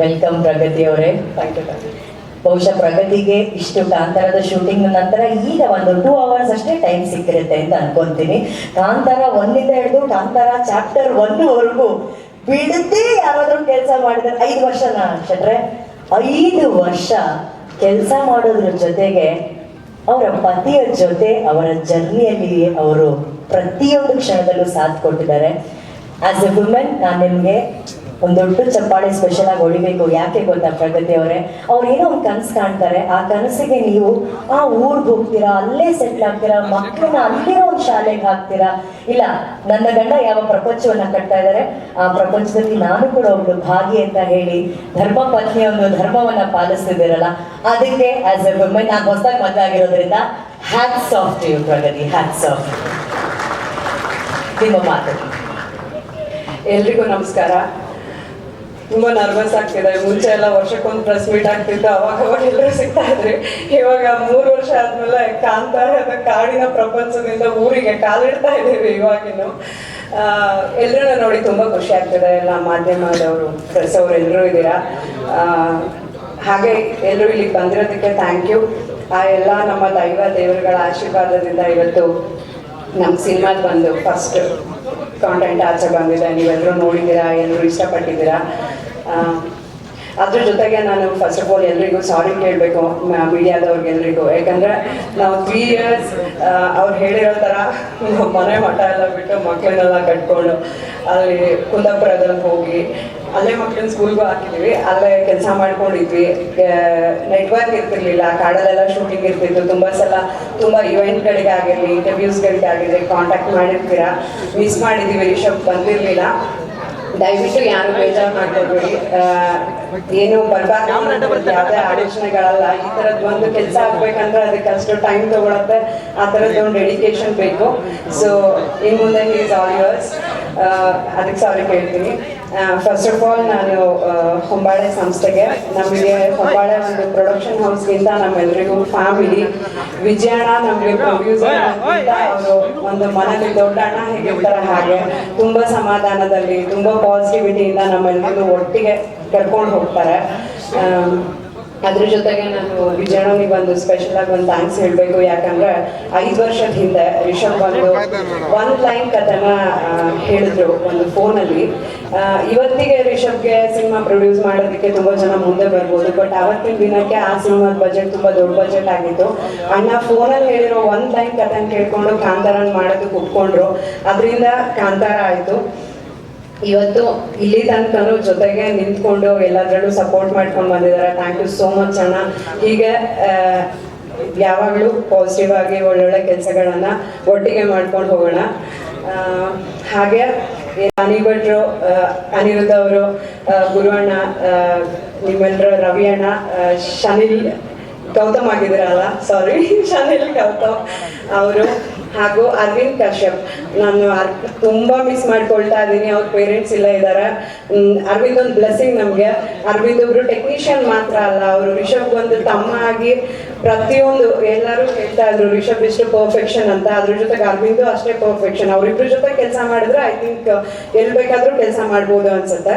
Welcome ಪ್ರಗತಿ ಅವರೇ. ಬಹುಶಃ ಪ್ರಗತಿಗೆ ಇಷ್ಟು ಕಾಂತಾರದ ಶೂಟಿಂಗ್ ನಂತರ ಈಗ ಒಂದು ಟೂ ಅವರ್ಸ್ ಅಷ್ಟೇ ಟೈಮ್ ಸಿಕ್ಕಿರುತ್ತೆ ಅಂತ ಅನ್ಕೊಂತೀನಿ. ಕಾಂತಾರ ಒಂದಿಂದ ಹಿಡಿದು ಕಾಂತಾರ ಚಾಪ್ಟರ್ ಒನ್ವರೆಗೂ ಬಿಡದೆ ಯಾರಾದ್ರೂ ಕೆಲಸ ಮಾಡಿದ್ರೆ ಐದು ವರ್ಷನ ನಾಟ್ರೆ ಐದು ವರ್ಷ ಕೆಲಸ ಮಾಡೋದ್ರ ಜೊತೆಗೆ ಅವರ ಪತಿಯ ಜೊತೆ ಅವರ ಜರ್ನಿಯಲ್ಲಿ ಅವರು ಪ್ರತಿಯೊಂದು ಕ್ಷಣದಲ್ಲೂ ಸಾಥ್ ಕೊಟ್ಟಿದ್ದಾರೆ. ಆಸ್ ಎ ವುಮೆನ್ ನಾನು ನಿಮಗೆ ಒಂದು ದೊಡ್ಡ ಚಪ್ಪಾಳೆ ಸ್ಪೆಷಲ್ ಆಗಿ ಹೊಡಿಬೇಕು. ಯಾಕೆ ಗೊತ್ತಾ ಪ್ರಗತಿ ಅವರೇ? ಅವ್ರು ಏನೋ ಒಂದು ಕನಸು ಕಾಣ್ತಾರೆ. ಆ ಕನಸಿಗೆ ನೀವು ಆ ಊರ್ಗ್ ಹೋಗ್ತೀರಾ, ಅಲ್ಲೇ ಸೆಟ್ಲ್ ಆಗ್ತೀರಾ, ಮಕ್ಕಳನ್ನ ಅಲ್ಲಿರೋ ಒಂದು ಶಾಲೆಗೆ ಹಾಕ್ತೀರಾ? ಇಲ್ಲ, ನನ್ನ ಗಂಡ ಯಾವ ಪ್ರಪಂಚವನ್ನ ಕಟ್ತಾ ಇದ್ದಾರೆ ಆ ಪ್ರಪಂಚದಲ್ಲಿ ನಾನು ಕೂಡ ಒಬ್ಳು ಭಾಗಿ ಅಂತ ಹೇಳಿ ಧರ್ಮ ಪತ್ನಿಯ ಒಂದು ಧರ್ಮವನ್ನ ಪಾಲಿಸ್ತಿದ್ದೀರಲ್ಲ, ಅದಕ್ಕೆ ಆಸ್ ಎ ವುಮೆನ್ ನಾನು ಹೊಸದಾಗಿ ಮದುವೆ ಆಗಿರೋದ್ರಿಂದ hats off to you Pragathi hats off ನಿಮ್ಮ ಮಾತು ಎಲ್ರಿಗೂ ನಮಸ್ಕಾರ. ತುಂಬಾ ನರ್ವಸ್ ಆಗ್ತಿದೆ. ಮುಂಚೆ ಎಲ್ಲ ವರ್ಷಕ್ಕೊಂದು ಪ್ರೆಸ್ ಮೀಟ್ ಆಗ್ತಿತ್ತು, ಅವಾಗ ಅವಾಗ ಎಲ್ಲರೂ ಸಿಗ್ತಾ ಇದ್ರಿ. ಇವಾಗ ಮೂರು ವರ್ಷ ಆದ್ಮೇಲೆ ಕಾಂತಾರದ ಕಾಡಿನ ಪ್ರಪಂಚದಿಂದ ಊರಿಗೆ. ಕಾಲಿಡ್ತಾ ಇದ್ದೀವಿ ಇವಾಗಿನೂ ಎಲ್ಲರನ್ನ ನೋಡಿ ತುಂಬಾ ಖುಷಿ ಆಗ್ತಿದೆ ಎಲ್ಲ ಮಾಧ್ಯಮದವರು ಪ್ರೆಸ್ ಅವ್ರು ಎಲ್ಲರೂ ಇದ್ದೀರಾ ಹಾಗೆ ಎಲ್ಲರೂ ಇಲ್ಲಿಗೆ ಬಂದಿರೋದಕ್ಕೆ ಥ್ಯಾಂಕ್ ಯು ಆ ಎಲ್ಲ ನಮ್ಮ ದೈವ ದೇವರುಗಳ ಆಶೀರ್ವಾದದಿಂದ ಇವತ್ತು ನಮ್ಮ ಸಿನಿಮಾದ ಬಂದು ಫಸ್ಟ್ ಕಾಂಟೆಂಟ್ ಆಚೆ ಬಂದಿದೆ. ನೀವೆಲ್ಲರೂ ನೋಡಿದ್ದೀರಾ ಎಲ್ಲರೂ ಇಷ್ಟಪಟ್ಟಿದ್ದೀರಾ? ಅದ್ರ ಜೊತೆಗೆ ನಾನು ಫಸ್ಟ್ ಆಫ್ ಆಲ್ ಎಲ್ರಿಗೂ ಸಾರಿ ಕೇಳಬೇಕು ಮೀಡಿಯಾದವ್ರಿಗೆ ಎಲ್ರಿಗೂ. ಯಾಕಂದ್ರೆ ನಾವು ತ್ರೀ ಇಯರ್ಸ್ ಅವ್ರು ಹೇಳಿರೋ ಥರ ಮನೆ ಮಠ ಎಲ್ಲ ಬಿಟ್ಟು ಮಕ್ಕಳನ್ನೆಲ್ಲ ಕಟ್ಕೊಂಡು ಅಲ್ಲಿ ಕುಂದಾಪುರದಲ್ಲಿ ಹೋಗಿ ಅಲ್ಲೇ ಮಕ್ಕಳನ್ನ ಸ್ಕೂಲ್ಗೂ ಹಾಕಿದ್ವಿ. ಅಲ್ಲೇ ಕೆಲಸ ಮಾಡ್ಕೊಂಡಿದ್ವಿ. ನೆಟ್ವರ್ಕ್ ಇರ್ತಿರ್ಲಿಲ್ಲ. ಕಾಡಲ್ಲೆಲ್ಲ ಶೂಟಿಂಗ್ ಇರ್ತಿತ್ತು. ತುಂಬ ಸಲ ತುಂಬ ಇವೆಂಟ್ಗಳಿಗೆ ಆಗಿರಲಿ ಇಂಟರ್ವ್ಯೂಸ್ಗಳಿಗೆ ಆಗಿರಲಿ ಕಾಂಟ್ಯಾಕ್ಟ್ ಮಾಡಿರ್ತೀರಾ? ಮಿಸ್ ಮಾಡಿದ್ದೀವಿ ರಿಷಬ್ ಬಂದಿರಲಿಲ್ಲ. ದಯವಿಟ್ಟು ಯಾರು ಬೇಜಾರು ಮಾಡ್ಕೊಬೇಡಿ. ಏನು ಬರ್ಬಾರ್ದು ಯಾವುದೇ ಆಲೋಚನೆಗಳಲ್ಲ. ಈ ಥರದ್ದು ಒಂದು ಕೆಲಸ ಆಗ್ಬೇಕಂದ್ರೆ ಅದಕ್ಕೆ ಅಷ್ಟು ಟೈಮ್ ತಗೊಳತ್ತೆ. ಆ ತರದ್ ಒಂದು ಡೆಡಿಕೇಶನ್ ಬೇಕು. ಸೊ ಇನ್ ಮುಂದೆ ಈಸ್ ಆಲ್ ಯುವರ್ಸ್ ಅದಕ್ಕೆ ಸಾರಿ ಕೇಳ್ತೀನಿ. ಫಸ್ಟ್ ಆಫ್ ಆಲ್ ನಾನು ಹೊಂಬಾಳೆ ಸಂಸ್ಥೆಗೆ ನಮಗೆ ಹೊಂಬಾಳೆ ಒಂದು ಪ್ರೊಡಕ್ಷನ್ ಹೌಸ್ಗಿಂತ ನಮ್ಮೆಲ್ಲರಿಗೂ ಫ್ಯಾಮಿಲಿ ವಿಜಯಣ್ಣ ನಮಗೆ ಪ್ರೊಡ್ಯೂಸರ್ ಅವರು ಒಂದು ಮನೇಲಿ ದೊಡ್ಡ ಅಣ್ಣ ಹೇಗಿರ್ತಾರೆ ಹಾಗೆ ತುಂಬ ಸಮಾಧಾನದಲ್ಲಿ ತುಂಬ ಪಾಸಿಟಿವಿಟಿಯಿಂದ ನಮ್ಮೆಲ್ಲರಿಗೂ ಒಟ್ಟಿಗೆ ಕರ್ಕೊಂಡು ಹೋಗ್ತಾರೆ. ಅದ್ರ ಜೊತೆಗೆ ನಾನು ವಿಜಯಣ್ಣನಿಗೆ ಒಂದು ಸ್ಪೆಷಲ್ ಆಗಿ ಒಂದು ಥ್ಯಾಂಕ್ಸ್ ಹೇಳಬೇಕು. ಯಾಕಂದ್ರೆ ಐದು ವರ್ಷದ ಹಿಂದೆ ರಿಷಬ್ ಒಂದು ಒನ್ ಲೈನ್ ಕಥೆನ ಹೇಳಿದ್ರು ಒಂದು ಫೋನಲ್ಲಿ ಇವತ್ತಿಗೆ ರಿಷಬ್ಗೆ ಸಿನಿಮಾ ಪ್ರೊಡ್ಯೂಸ್ ಮಾಡೋದಕ್ಕೆ ತುಂಬಾ ಜನ ಮುಂದೆ ಬರ್ಬೋದು ಬಟ್ ಅವತ್ತಿನ ದಿನಕ್ಕೆ ಆ ಸಿನಿಮಾದ ಬಜೆಟ್ ತುಂಬಾ ದೊಡ್ಡ ಬಜೆಟ್ ಆಗಿತ್ತು. ಅಣ್ಣ ಫೋನಲ್ಲಿ ಹೇಳಿರೋ ಒಂದ್ ಲೈನ್ ಕಥೆನ ಕೇಳ್ಕೊಂಡು ಕಾಂತಾರನ್ ಮಾಡೋದಕ್ಕೆ ಒಪ್ಕೊಂಡ್ರು ಅದರಿಂದ ಕಾಂತಾರ ಆಯ್ತು. ಇವತ್ತು ಇಲ್ಲಿ ತನಕನೂ ಜೊತೆಗೆ ನಿಂತ್ಕೊಂಡು ಎಲ್ಲದರಲ್ಲೂ ಸಪೋರ್ಟ್ ಮಾಡ್ಕೊಂಡು ಬಂದಿದ್ದಾರೆ. ಥ್ಯಾಂಕ್ ಯು ಸೋ ಮಚ್ ಅಣ್ಣ. ಹೀಗೆ ಯಾವಾಗಲೂ ಪಾಸಿಟಿವ್ ಆಗಿ ಒಳ್ಳೊಳ್ಳೆ ಕೆಲಸಗಳನ್ನ ಒಟ್ಟಿಗೆ ಮಾಡ್ಕೊಂಡು ಹೋಗೋಣ. ಹಾಗೆ ಅನಿಭಟ್ರು ಅನಿ ಭಟ್ರು ಅನಿರುದ್ಧ ಅವರು ಗುರುವಣ್ಣ ನಿಮ್ಮೆಲ್ಲರ ರವಿ ಅಣ್ಣ ಶನಿಲ್ ಗೌತಮ್ ಆಗಿದ್ದೀರಲ್ಲ ಸಾರಿ ಶಾಲೆಯಲ್ಲಿ ಗೌತಮ್ ಅವರು. ಹಾಗೂ ಅರವಿಂದ್ ಕಶ್ಯಪ್. ನಾನು ತುಂಬಾ ಮಿಸ್ ಮಾಡ್ಕೊಳ್ತಾ ಇದ್ದೀನಿ. ಅವ್ರ ಪೇರೆಂಟ್ಸ್ ಇಲ್ಲ ಇದ್ದಾರೆ ಅರವಿಂದ್ ಒಂದು ಬ್ಲೆಸ್ಸಿಂಗ್ ನಮಗೆ. ಅರವಿಂದ್ ಒಬ್ರು ಟೆಕ್ನಿಷಿಯನ್ ಮಾತ್ರ ಅಲ್ಲ. ಅವರು ರಿಷಬ್ ಒಂದು ತಮ್ಮ ಆಗಿ ಪ್ರತಿಯೊಂದು ಎಲ್ಲರೂ ಹೇಳ್ತಾ ಇದ್ರು, ರಿಷಬ್ ಇಷ್ಟು ಪರ್ಫೆಕ್ಷನ್ ಅಂತ. ಅದ್ರ ಜೊತೆಗೆ ಅರವಿಂದು ಅಷ್ಟೇ ಪರ್ಫೆಕ್ಷನ್ ಅವ್ರಿಬ್ರ ಜೊತೆ ಕೆಲಸ ಮಾಡಿದ್ರೆ ಐ ಥಿಂಕ್ ಎಲ್ಲಿ ಬೇಕಾದ್ರೂ ಕೆಲಸ ಮಾಡ್ಬೋದು ಅನ್ಸುತ್ತೆ.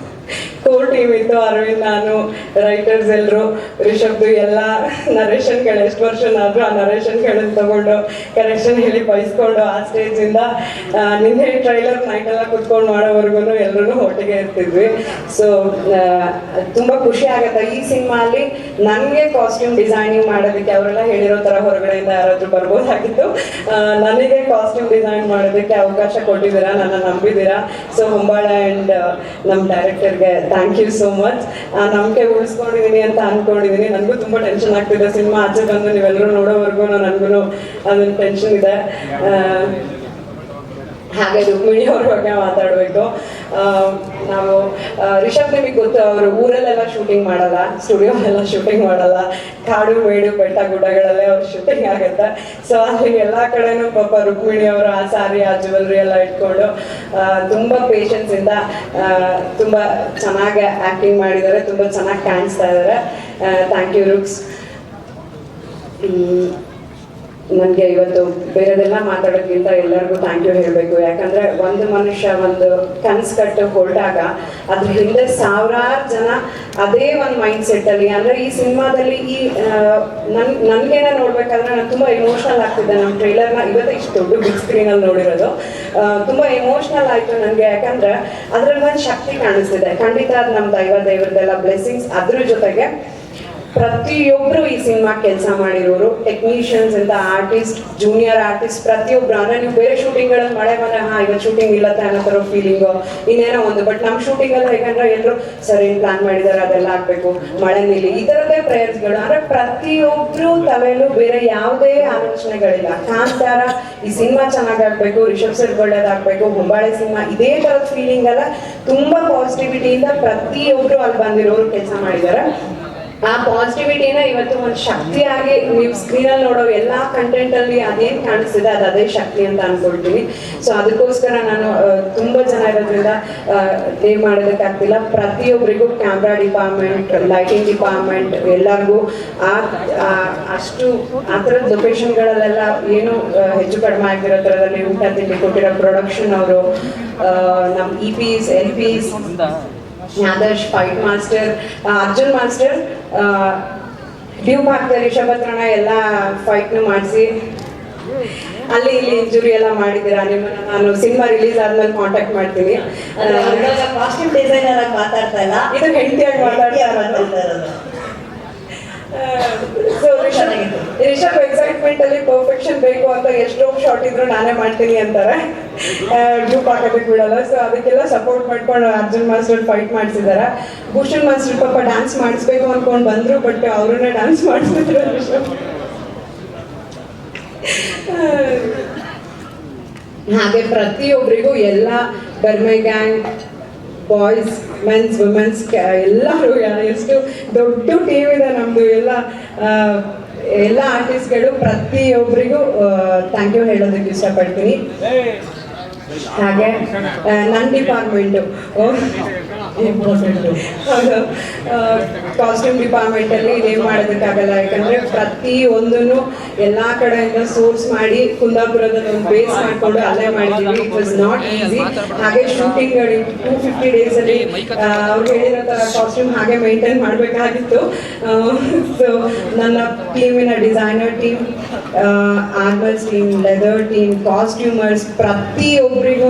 ಕೋರ್ ಟೀಮ್ ಇತ್ತು ಅರವಿಂದ್ ನಾನು ರೈಟರ್ಸ್ ಎಲ್ಲರೂ ರಿಷಬ್ದು ಎಲ್ಲ ನರೇಷನ್ಗಳು ಎಷ್ಟು ವರ್ಷನಾದರೂ ಆ ನರೇಷನ್ಗಳನ್ನ ತಗೊಂಡು ಕರೆಕ್ಷನ್ ಹೇಳಿ ಬಯಸ್ಕೊಂಡು ಆ ಸ್ಟೇಜಿಂದ ನಿನ್ನೆ ಟ್ರೈಲರ್ ನೈಟೆಲ್ಲ ಕುತ್ಕೊಂಡು ಮಾಡೋವರೆಗೂ ಎಲ್ಲರೂ ಒಟ್ಟಿಗೆ ಇರ್ತಿದ್ವಿ. ಸೊ ತುಂಬ ಖುಷಿ ಆಗುತ್ತೆ. ಈ ಸಿನಿಮಾ ಅಲ್ಲಿ ನನಗೆ ಕಾಸ್ಟ್ಯೂಮ್ ಡಿಸೈನಿಂಗ್ ಮಾಡೋದಕ್ಕೆ, ಅವರೆಲ್ಲ ಹೇಳಿರೋ ಥರ ಹೊರಗಡೆಯಿಂದ ಯಾರಾದರೂ ಬರ್ಬೋದಾಗಿತ್ತು. ನನಗೆ ಕಾಸ್ಟ್ಯೂಮ್ ಡಿಸೈನ್ ಮಾಡೋದಕ್ಕೆ ಅವಕಾಶ ಕೊಟ್ಟಿದ್ದೀರಾ, ನನ್ನ ನಂಬಿದ್ದೀರಾ? ಸೊ ಹೊಂಬಾಳ ಆ್ಯಂಡ್ ನಮ್ಮ ಡೈರೆಕ್ಟರ್ಗೆ ಥ್ಯಾಂಕ್ ಯು ಸೋ ಮಚ್ ನಂಬಿಕೆ ಉಳಿಸ್ಕೊಂಡಿದ್ದೀನಿ ಅಂತ ಅನ್ಕೊಂಡಿದ್ದೀನಿ ನನಗೂ ತುಂಬ ಟೆನ್ಷನ್ ಆಗ್ತಿದೆ. ಸಿನಿಮಾ ಆಚೆ ಬಂದು ನೀವೆಲ್ಲರೂ ನೋಡೋವರೆಗೂ ನನಗೂ ಅದೊಂದು ಟೆನ್ಷನ್ ಇದೆ. ಹಾಗೆ ರುಕ್ಮಿಣಿ ಅವ್ರ ಬಗ್ಗೆ ಮಾತಾಡಬೇಕು ನಾವು ರಿಷಬ್ ನಿಮಗೆ ಗೊತ್ತು, ಅವರು ಊರಲ್ಲೆಲ್ಲ ಶೂಟಿಂಗ್ ಮಾಡಲ್ಲ ಸ್ಟುಡಿಯೋಲೆಲ್ಲ ಶೂಟಿಂಗ್ ಮಾಡಲ್ಲ. ಕಾಡು, ಮೇಡು, ಬೆಟ್ಟ, ಗುಡ್ಡಗಳಲ್ಲೇ ಅವ್ರು ಶೂಟಿಂಗ್ ಆಗುತ್ತೆ. ಸೊ ಅಲ್ಲಿ ಎಲ್ಲ ಕಡೆನೂ ಪಾಪ ರುಕ್ಮಿಣಿ ಅವರು ಆ ಸಾರಿ ಆ ಜ್ಯುವೆಲ್ರಿ ಎಲ್ಲ ಇಟ್ಕೊಂಡು ತುಂಬಾ ಪೇಷನ್ಸಿಂದ ತುಂಬ ಚೆನ್ನಾಗಿ ಆ್ಯಕ್ಟಿಂಗ್ ಮಾಡಿದ್ದಾರೆ, ತುಂಬ ಚೆನ್ನಾಗಿ ಕಾಣಿಸ್ತಾ ಇದ್ದಾರೆ. ಥ್ಯಾಂಕ್ ಯು ರುಕ್ಸ್ ನನಗೆ ಇವತ್ತು ಬೇರೆದೆಲ್ಲ ಮಾತಾಡೋಕ್ಕಿಂತ ಎಲ್ಲರಿಗೂ ಥ್ಯಾಂಕ್ ಯು ಹೇಳಬೇಕು. ಯಾಕಂದ್ರೆ ಒಂದು ಮನುಷ್ಯ ಒಂದು ಕನ್ಸ್ ಕಟ್ಟು ಹೊರಟಾಗ ಅದ್ರ ಹಿಂದೆ ಸಾವಿರಾರು ಜನ ಅದೇ ಒಂದು ಮೈಂಡ್ ಸೆಟ್ಟಲ್ಲಿ ಅಂದ್ರೆ ಈ ಸಿನಿಮಾದಲ್ಲಿ ಈ ನನ್, ನನಗೇನೆ ನೋಡ್ಬೇಕಾದ್ರೆ ನಾನು ತುಂಬಾ ಇಮೋಷನಲ್ ಆಗ್ತಿದ್ದೆ. ನಮ್ಮ ಟ್ರೈಲರ್ನ ಇವತ್ತು ಇಷ್ಟು ದೊಡ್ಡ ಬಿಗ್ ಸ್ಕ್ರೀನಲ್ಲಿ ನೋಡಿರೋದು. ತುಂಬಾ ಆಯ್ತು ಆಯಿತು ನನಗೆ. ಯಾಕಂದ್ರೆ ಅದ್ರಲ್ಲಿ ಒಂದು ಶಕ್ತಿ ಕಾಣಿಸ್ತಿದೆ. ಖಂಡಿತ ಅದು ನಮ್ಮ ದೈವ ದೇವರದೆಲ್ಲ ಬ್ಲೆಸ್ಸಿಂಗ್ಸ್ ಅದ್ರ ಜೊತೆಗೆ ಪ್ರತಿಯೊಬ್ರು ಈ ಸಿನಿಮಾ ಕೆಲಸ ಮಾಡಿರೋರು ಟೆಕ್ನಿಷಿಯನ್ಸ್ ಅಂತ ಆರ್ಟಿಸ್ಟ್ ಜೂನಿಯರ್ ಆರ್ಟಿಸ್ಟ್ ಪ್ರತಿಯೊಬ್ರು. ಅಂದ್ರೆ ನೀವು ಬೇರೆ ಶೂಟಿಂಗ್ಗಳಲ್ಲಿ ಮಳೆ ಬಂದ್ರೆ, ಹಾ ಇವತ್ತು ಶೂಟಿಂಗ್ ಇಲ್ಲತ್ತೆ ಅನ್ನೋ ಥರ ಫೀಲಿಂಗ್ ಇನ್ನೇನೋ ಒಂದು. ಬಟ್ ನಮ್ಮ ಶೂಟಿಂಗಲ್ಲಿ ಹೇಗಂದ್ರೆ ಎಲ್ಲರೂ ಸರಿ ಪ್ಲಾನ್ ಮಾಡಿದಾರೆ, ಅದೆಲ್ಲ ಆಗ್ಬೇಕು. ಮಳೆ ನಿಲ್ಲಿ ಈ ಥರದ್ದೇ ಪ್ರೇಯರ್ಸ್ಗಳು ಅಂದ್ರೆ ಪ್ರತಿಯೊಬ್ರು ತಲೆಯಲ್ಲೂ ಬೇರೆ ಯಾವುದೇ ಆಲೋಚನೆಗಳಿಲ್ಲ. ಕಾಂತಾರ ಈ ಸಿನಿಮಾ ಚೆನ್ನಾಗಾಗ್ಬೇಕು, ರಿಷಬ್ ಸರ್ ಒಳ್ಳೇದಾಗ್ಬೇಕು ಹೊಂಬಾಳೆ ಸಿನಿಮಾ, ಇದೇ ಥರದ ಫೀಲಿಂಗ್ ಎಲ್ಲ ತುಂಬಾ ಪಾಸಿಟಿವಿಟಿಯಿಂದ ಪ್ರತಿಯೊಬ್ರು ಅಲ್ಲಿ ಬಂದಿರೋರು ಕೆಲಸ ಮಾಡಿದ್ದಾರೆ. ಆ ಪಾಸಿಟಿವಿಟಿನ ಇವತ್ತು ಒಂದು ಶಕ್ತಿಯಾಗಿ ನೀವು ಸ್ಕ್ರೀನಲ್ಲಿ ನೋಡೋ ಎಲ್ಲಾ ಕಂಟೆಂಟ್ ಅಲ್ಲಿ ಅದೇನ್ ಕಾಣಿಸ್ತಿದೆ, ಅದು ಅದೇ ಶಕ್ತಿ ಅಂತ ಅನ್ಕೊಳ್ತೀನಿ ಸೊ ಅದಕ್ಕೋಸ್ಕರ ನಾನು ತುಂಬಾ ಜನ ಇರೋದ್ರಿಂದ ಏನ್ ಮಾಡೋದಕ್ಕಾಗ್ತಿಲ್ಲ. ಪ್ರತಿಯೊಬ್ಬರಿಗೂ ಕ್ಯಾಮ್ರಾ ಡಿಪಾರ್ಟ್ಮೆಂಟ್ ಲೈಟಿಂಗ್ ಡಿಪಾರ್ಟ್ಮೆಂಟ್ ಎಲ್ಲರಿಗೂ ಆ ಅಷ್ಟು, ಆ ಥರದ ಲೊಕೇಶನ್ಗಳಲ್ಲೆಲ್ಲ ಏನು ಹೆಚ್ಚು ಕಡಿಮೆ ಆಗಿರೋ ಥರದಲ್ಲಿ ಊಟ ತಿಂಡಿ ಕೊಟ್ಟಿರೋ ಪ್ರೊಡಕ್ಷನ್ ಅವರು ನಮ್ಮ ಇ ಪಿಸ್ ಎಲ್ ಪಿಸ್ Adarsh fight master Arjun master due ಹಾಕ್ತಾರೆ ರಿಷಭ ಹತ್ರ ಎಲ್ಲ ಫೈಟ್ನು ಮಾಡಿಸಿ. ಅಲ್ಲಿ ಇಲ್ಲಿ ಇಂಜುರಿ ಎಲ್ಲ ಮಾಡಿದ್ದೀರಾ ನಿಮ್ಮನ್ನ? ನಾನು ಸಿನಿಮಾ ರಿಲೀಸ್ ಆದ್ಮೇಲೆ ಕಾಂಟ್ಯಾಕ್ಟ್ ಮಾಡ್ತೀನಿ. ಕಾಸ್ಟ್ಯೂಮ್ ಡಿಸೈನರ್ ಆಗಿ ಮಾತಾಡ್ತಾ ಇಲ್ಲ. ಇದು ಹೆಂಡತಿಯಾಗಿ ಮಾತಾಡ್ತಾ ಇರೋದು. ರಿಷಬ್ ರಿಷಬ್ ಎಕ್ಸೈಟ್ಮೆಂಟ್ ಅಲ್ಲಿ ಪರ್ಫೆಕ್ಷನ್ ಬೇಕು ಅಂತ ಎಷ್ಟೋ ಶಾರ್ಟ್ ಇದ್ರು ನಾನೇ ಮಾಡ್ತೀನಿ ಅಂತಾರೆ. ಗ್ರೂಪ್ ಹಾಕೋದಕ್ಕೆ ಬಿಡಲ್ಲ ಸೊ ಅದಕ್ಕೆಲ್ಲ ಸಪೋರ್ಟ್ ಮಾಡ್ಕೊಂಡು ಅರ್ಜುನ್ ಮಾಸ್ಟರ್ ಫೈಟ್ ಮಾಡಿಸಿದಾರೆ ಭೂಷಣ್ ಮಾಸ್ಟರ್ ಪಾಪ ಡ್ಯಾನ್ಸ್ ಮಾಡಿಸ್ಬೇಕು ಅನ್ಕೊಂಡು ಬಂದ್ರು ಬಟ್ ಅವ್ರನ್ನೇ ಡ್ಯಾನ್ಸ್ ಮಾಡಿಸಿದ್ರು ರಿಷಬ್ ಹಾಗೆ ಪ್ರತಿಯೊಬ್ಬರಿಗೂ ಎಲ್ಲ Berme gang boys mens womens ಎಲ್ಲರೂ ಎಷ್ಟು ದೊಡ್ಡ ಟೀಮ್ ಇದೆ ನಮ್ಮದು ಎಲ್ಲ ಎಲ್ಲ ಆರ್ಟಿಸ್ಟ್ಗಳು ಪ್ರತಿಯೊಬ್ಬರಿಗೂ ಥ್ಯಾಂಕ್ ಯು ಹೇಳೋದಕ್ಕೆ ಇಷ್ಟಪಡ್ತೀನಿ. ಹಾಗೆ ನನ್ ನನ್ನ ಡಿಪಾರ್ಟ್ಮೆಂಟು ಕಾಸ್ಟ್ಯೂಮ್ ಡಿಪಾರ್ಟ್ಮೆಂಟ್ ಅಲ್ಲಿ ನೇಮ್ ಮಾಡೋದಕ್ಕಾಗಲ್ಲ ಯಾಕಂದ್ರೆ ಪ್ರತಿ ಒಂದನ್ನು ಎಲ್ಲಾ ಕಡೆಯಿಂದ ಸೋರ್ಸ್ ಮಾಡಿ ಕುಂದಾಪುರದ ಒಂದು ಬೇಸ್ ಮಾಡ್ಕೊಂಡು ಅಲ್ಲೇ ಮಾಡಿದೀವಿ ಇಟ್ ವಾಸ್ ನಾಟ್ ಈಸಿ ಹಾಗೆ ಶೂಟಿಂಗ್ ಟೂ ಫಿಫ್ಟಿ ಡೇಸ್ ಅಲ್ಲಿ ಅವ್ರು ಹೇಳಿರೋ ತರ ಕಾಸ್ಟ್ಯೂಮ್ ಹಾಗೆ ಮೇಂಟೈನ್ ಮಾಡಬೇಕಾಗಿತ್ತು. ಸೊ ನನ್ನ ಟೀಮಿನ designer team armours team leather team costumers ಪ್ರತಿಯೊಬ್ಬರಿಗೂ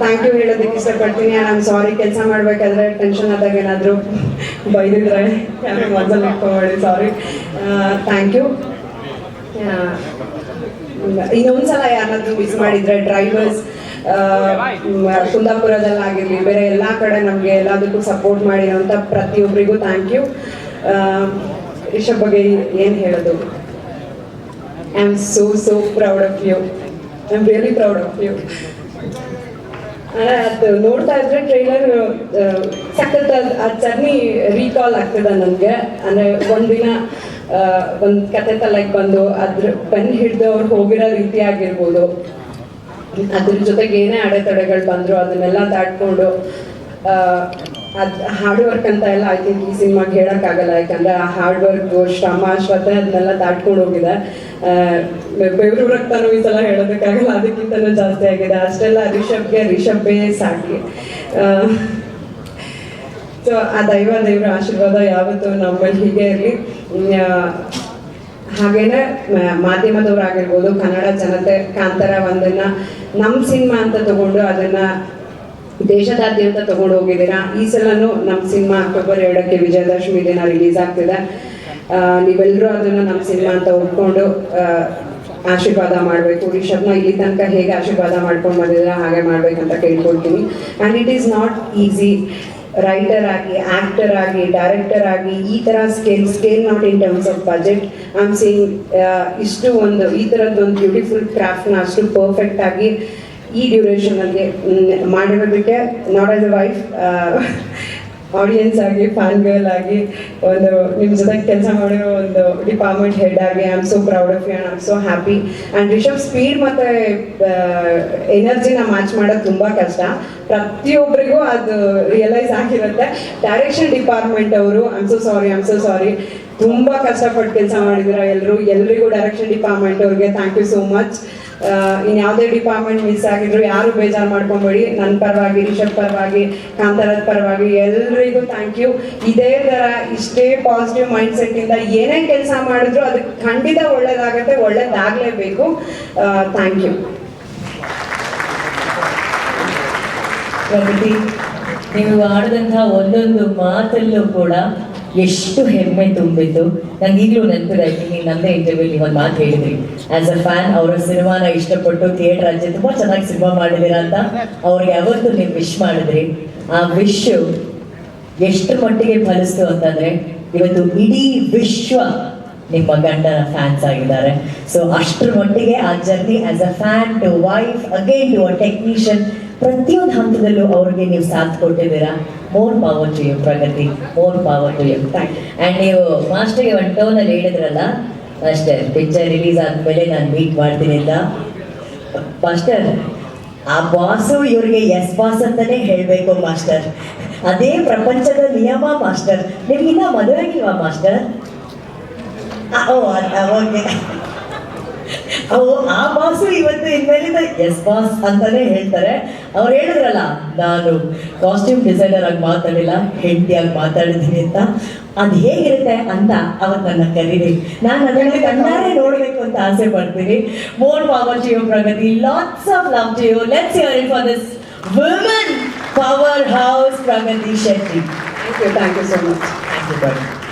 ಥ್ಯಾಂಕ್ ಯು ಹೇಳೋದಕ್ಕೆ ಇಷ್ಟಪಡ್ತೀನಿ. ಸಾರಿ ಕೆಲಸ ಮಾಡಬೇಕಾದ್ರೆ ಟೆನ್ಷನ್ ಆದಾಗ ಏನಾದರೂ ಬೈದಿದ್ರೆ ಮಾಡಿ ಸಾರಿ ಥ್ಯಾಂಕ್ ಯು ಇನ್ನೊಂದ್ಸಲ ಯಾರಾದ್ರೂ ಮಿಸ್ ಮಾಡಿದ್ರೆ ಡ್ರೈವರ್ಸ್ ಕುಂದಾಪುರದಲ್ಲಾಗಿರ್ಲಿ ಬೇರೆ ಎಲ್ಲ ಕಡೆ ನಮಗೆ ಎಲ್ಲದಕ್ಕೂ ಸಪೋರ್ಟ್ ಮಾಡಿರೋಂಥ ಪ್ರತಿಯೊಬ್ಬರಿಗೂ ಥ್ಯಾಂಕ್ ಯು ರಿಷಬ್ ಬಗ್ಗೆ ಏನು ಹೇಳೋದು? I am so so proud of you I am really proud of you ಅದು ನೋಡ್ತಾ ಇದ್ರೆ ಟ್ರೈಲರ್ ಸಖತ್ ಆ ಜರ್ನಿ ರೀಕಾಲ್ ಆಗ್ತದ ನನಗೆ ಅಂದರೆ ಒಂದಿನ ಒಂದು ಕತೆ ತಲೆಗೆ ಬಂದು ಅದ್ರ ಪೆನ್ ಹಿಡಿದು ಅವ್ರು ಹೋಗಿರೋ ರೀತಿ ಆಗಿರ್ಬೋದು. ಅದ್ರ ಜೊತೆಗೆ ಏನೇ ಅಡೆತಡೆಗಳು ಬಂದ್ರು, ಅದನ್ನೆಲ್ಲ ದಾಟ್ಕೊಂಡು ಅದು ಹಾರ್ಡ್ ವರ್ಕ್ ಅಂತ ಎಲ್ಲ ಥಿಂಕ್ ಈ ಸಿನಿಮಾಗೆ ಹೇಳೋಕ್ಕಾಗಲ್ಲ ಯಾಕಂದ್ರೆ ಆ ಹಾರ್ಡ್ ವರ್ಕ್ ಶ್ರಮ, ಶ್ರದ್ಧೆ ಅದನ್ನೆಲ್ಲ ದಾಟ್ಕೊಂಡು ಹೋಗಿದೆ. ಬೆವರು ರಕ್ತನೂ ಈ ಸಲ ಹೇಳೋದಕ್ಕಾಗಲ್ಲ, ಅದಕ್ಕಿಂತನೂ ಜಾಸ್ತಿ ಆಗಿದೆ. ಅಷ್ಟೆಲ್ಲ ರಿಷಬ್ಗೆ, ರಿಷಬ್ಬೇ ಸಾಕಿ. ಸೊ ಆ ದೈವ ದೇವರ ಆಶೀರ್ವಾದ ಯಾವತ್ತೂ ನಮ್ಮಲ್ಲಿ ಹೀಗೆ ಇರಲಿ. ಹಾಗೇನೆ ಮಾಧ್ಯಮದವರಾಗಿರ್ಬೋದು, ಕನ್ನಡ ಜನತೆ ಕಾಂತಾರ ಒಂದನ್ನ ನಮ್ಮ ಸಿನಿಮಾ ಅಂತ ತಗೊಂಡು ಅದನ್ನ ದೇಶದಾದ್ಯಂತ ತಗೊಂಡು ಹೋಗಿದ್ದೀರಾ? ಈ ಸಲನೂ ನಮ್ಮ ಸಿನಿಮಾ ಅಕ್ಟೋಬರ್ ಎರಡಕ್ಕೆ ವಿಜಯದಶಮಿ ದಿನ ರಿಲೀಸ್ ಆಗ್ತಿದೆ. ನೀವೆಲ್ಲರೂ ಅದನ್ನು ನಮ್ಮ ಸಿನಿಮಾ ಅಂತ ಒಪ್ಕೊಂಡು ಆಶೀರ್ವಾದ ಮಾಡಬೇಕು. ರಿಷಬ್ನ ಇಲ್ಲಿ ತನಕ ಹೇಗೆ ಆಶೀರ್ವಾದ ಮಾಡ್ಕೊಂಡು ಬಂದಿದ್ದೀರಾ, ಹಾಗೆ ಮಾಡ್ಬೇಕಂತ ಕೇಳ್ಕೊಳ್ತೀನಿ. And it is not easy writer ಆಗಿ ಆಕ್ಟರ್ ಆಗಿ ಡೈರೆಕ್ಟರ್ ಆಗಿ, ಈ ಥರ scale scale not in terms of budget I am seeing ಇಷ್ಟು ಒಂದು, ಈ ಥರದ್ದು ಒಂದು ಬ್ಯೂಟಿಫುಲ್ ಕ್ರಾಫ್ಟ್ನ ಅಷ್ಟು ಪರ್ಫೆಕ್ಟ್ ಆಗಿ ಈ ಡ್ಯೂರೇಷನಲ್ಲಿ ಮಾಡಿರೋದಕ್ಕೆ not as a wife audience ಆಗಿ ಫ್ಯಾನ್ ಗರ್ಲ್ ಆಗಿ, ಒಂದು ನಿಮ್ಮ ಜೊತೆ ಕೆಲಸ ಮಾಡಿರೋ ಒಂದು ಡಿಪಾರ್ಟ್ಮೆಂಟ್ ಹೆಡ್ ಆಗಿ I am so proud of you and am so happy and Rishab speed ಮತ್ತು ಎನರ್ಜಿನ ಮ್ಯಾಚ್ ಮಾಡೋದು ತುಂಬ ಕಷ್ಟ. ಪ್ರತಿಯೊಬ್ಬರಿಗೂ ಅದು ರಿಯಲೈಸ್ ಆಗಿರುತ್ತೆ. ಡೈರೆಕ್ಷನ್ ಡಿಪಾರ್ಟ್ಮೆಂಟ್ ಅವರು am so sorry am so sorry ತುಂಬ ಕಷ್ಟಪಟ್ಟು ಕೆಲಸ ಮಾಡಿದಿರ ಎಲ್ಲರೂ ಎಲ್ರಿಗೂ ಡೈರೆಕ್ಷನ್ ಡಿಪಾರ್ಟ್ಮೆಂಟ್ ಅವ್ರಿಗೆ ಥ್ಯಾಂಕ್ ಯು ಸೋ ಮಚ್ ಇನ್ನು ಯಾವುದೇ ಡಿಪಾರ್ಟ್ಮೆಂಟ್ ಮಿಸ್ ಆಗಿದ್ರು ಯಾರು ಬೇಜಾರು ಮಾಡ್ಕೊಂಬೇಡಿ. ನನ್ನ ಪರವಾಗಿ, ರಿಷಬ್ ಪರವಾಗಿ ಕಾಂತಾರದ ಪರವಾಗಿ ಎಲ್ರಿಗೂ ಥ್ಯಾಂಕ್ ಯು ಇದೇ ಥರ ಇಷ್ಟೇ ಪಾಸಿಟಿವ್ ಮೈಂಡ್ ಸೆಟ್ಟಿಂದ ಏನೇ ಕೆಲಸ ಮಾಡಿದ್ರು ಅದಕ್ಕೆ ಖಂಡಿತ ಒಳ್ಳೇದಾಗತ್ತೆ, ಒಳ್ಳೇದಾಗಲೇಬೇಕು. ಥ್ಯಾಂಕ್ ಯು ಪ್ರಗತಿ ನೀವು ಆಡಿದಂತಹ ಒಂದೊಂದು ಮಾತಲ್ಲೂ ಕೂಡ ಎಷ್ಟು ಹೆಮ್ಮೆ ತುಂಬಿತ್ತು ನಂಗೆ ಈಗಲೂ ನೆನಪಿದೆ ನೀವು ನಂದೇ ಇಂಟರ್ವ್ಯೂಲಿ ಒಂದು ಮಾತು ಹೇಳಿದ್ರಿ. ಆಸ್ ಅ ಫ್ಯಾನ್ ಅವರ ಸಿನಿಮಾನ ಇಷ್ಟಪಟ್ಟು ಥಿಯೇಟರ್ ಅಜ್ಜೆ ತುಂಬ ಚೆನ್ನಾಗಿ ಸಿನಿಮಾ ಮಾಡಿದಿರ ಅಂತ ಅವ್ರಿಗೆ ಯಾವತ್ತು ನೀವು ವಿಶ್ ಮಾಡಿದ್ರಿ. ಆ ವಿಶ್ ಎಷ್ಟು ಮಟ್ಟಿಗೆ ಫಲಿಸ್ತು ಅಂತಂದ್ರೆ, ಇವತ್ತು ಇಡೀ ವಿಶ್ವ ನಿಮ್ಮ ಗಂಡನ ಫ್ಯಾನ್ಸ್ ಆಗಿದ್ದಾರೆ. ಸೊ ಅಷ್ಟರ ಮಟ್ಟಿಗೆ ಆ journey as a fan to wife again to a technician ಪ್ರತಿಯೊಂದು ಹಂತದಲ್ಲೂ ಅವ್ರಿಗೆ ನೀವು ಸಾಥ್ ಕೊಟ್ಟಿದ್ದೀರಾ? More power to you Pragathi. More power to you and ನೀವು ಮಾಸ್ಟರ್ಗೆ ಒಂದು ಟೋನಲ್ಲಿ ಹೇಳಿದ್ರಲ್ಲ? ಅಷ್ಟೇ. ಪಿಕ್ಚರ್ ರಿಲೀಸ್ ಆದಮೇಲೆ ನಾನು ಮೀಟ್ ಮಾಡ್ತೀನಿ ಅಂತ. ಮಾಸ್ಟರ್ ಆ ಬಾಸು ಇವ್ರಿಗೆ ಎಸ್ ಬಾಸ್ ಅಂತಾನೆ ಹೇಳಬೇಕು ಮಾಸ್ಟರ್ ಅದೇ ಪ್ರಪಂಚದ ನಿಯಮ ಮಾಸ್ಟರ್ ನಿಮ್ಗಿನ್ನ ಮದುವೆ ಆಗಿಲ್ವಾ ಮಾಸ್ಟರ್ ಓ ಓಕೆ ಓ ಆ ಬಾಸು ಇವತ್ತು ಇನ್ಮೇಲಿಂದ ಎಸ್ ಬಾಸ್ ಅಂತಾನೆ ಹೇಳ್ತಾರೆ. ಅವ್ರು ಹೇಳಿದ್ರಲ್ಲ ನಾನು ಕಾಸ್ಟ್ಯೂಮ್ ಡಿಸೈನರ್ ಆಗಿ ಮಾತಾಡಿಲ್ಲ ಹೆಂಡತಿಯಾಗಿ ಮಾತಾಡಿದ್ದೀನಿ ಅಂತ. ಅದು ಹೇಗಿರುತ್ತೆ ಅಂತ ಅವತ್ತು ನನ್ನ ಕರೀರಿ. ನಾನು ಅದರಲ್ಲಿ ಕಣ್ಣಾರೆ ನೋಡಬೇಕು ಅಂತ ಆಸೆ ಪಡ್ತೀನಿ. More power to you Pragathi. Lots of love to you let's your for this women powerhouse Pragathi Shetty. Thank you thank you so much thank you